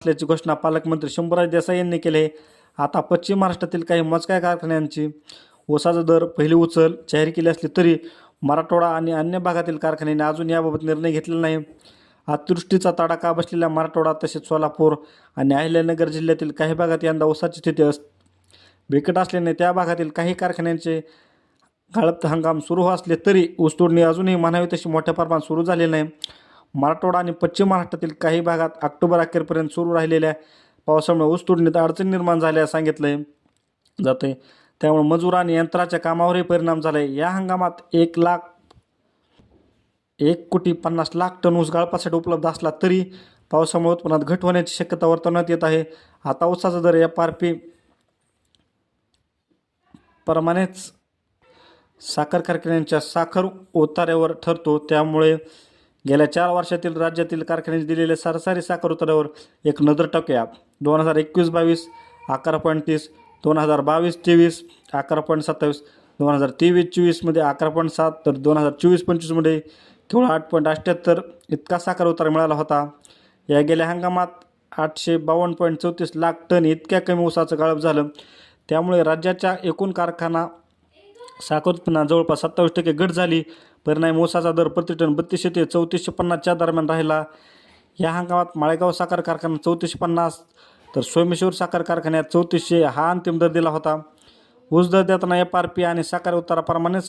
असल्याची घोषणा पालकमंत्री शंभूराज देसाई यांनी केली आहे. आता पश्चिम महाराष्ट्रातील काही मोजक्या कारखान्यांची ऊसाचा दर पहिली उचल जाहीर केली असली तरी मराठवाडा आणि अन्य भागातील कारखान्यांनी अजून याबाबत निर्णय घेतलेला नाही. अतिवृष्टीचा तडाखा बसलेल्या मराठवाडा तसेच सोलापूर आणि अहिल्यानगर जिल्ह्यातील काही भागात यंदा ऊसाची स्थिती अस बिकट असल्याने त्या भागातील काही कारखान्यांचे गाळप हंगाम सुरू असले तरी ऊसतोडणी अजूनही म्हणावी तशी मोठ्या प्रमाणात सुरू झालेली नाही. मराठवाडा आणि पश्चिम महाराष्ट्रातील काही भागात ऑक्टोबर अखेरपर्यंत सुरू राहिलेल्या पावसामुळे ऊसतोडणीत अडचण निर्माण झाल्यास सांगितलं जाते त्यामुळे मजूर आणि यंत्राच्या कामावरही परिणाम झाला आहे या हंगामात एक लाख एक कोटी पन्नास लाख टन ऊस गाळपासाठी उपलब्ध असला तरी पावसामुळे उत्पन्नात घट होण्याची शक्यता वर्तवण्यात येत आहे. आता ऊसाचा दर एफ आर पी प्रमाणेच साखर कारखान्यांच्या साखर उतार्यावर ठरतो. त्यामुळे गेल्या चार वर्षातील राज्यातील कारखान्यांनी दिलेल्या सरासरी साखर उतार्यावर एक नजर टाकूया. दोन हजार एकवीस बावीस अकरा पॉईंट तीस दोन हजार बावीस तेवीस अकरा पॉईंट सत्तावीस दोन हजार तेवीस चोवीसमध्ये अकरा पॉईंट सात तर दोन हजार चोवीस पंचवीसमध्ये केवळ आठ पॉईंट अठ्ठ्याहत्तर इतका साखर उतारा मिळाला होता. या गेल्या हंगामात आठशे बावन्न पॉईंट चौतीस लाख टन इतक्या कमी ऊसाचं गाळप झालं. त्यामुळे राज्याच्या एकूण कारखाना साखर उत्पन्नात जवळपास सत्तावीस टक्के घट झाली. परिणाम ऊसाचा दर प्रति टन बत्तीसशे ते चौतीसशे पन्नासच्या दरम्यान राहिला. या हंगामात माळेगाव साखर कारखाना चौतीसशे पन्नास तर सोमेश्वर साखर कारखान्यात चौतीसशे हा अंतिम दर दिला होता. ऊस दर देताना एफ आर पी आणि साखर उताराप्रमाणेच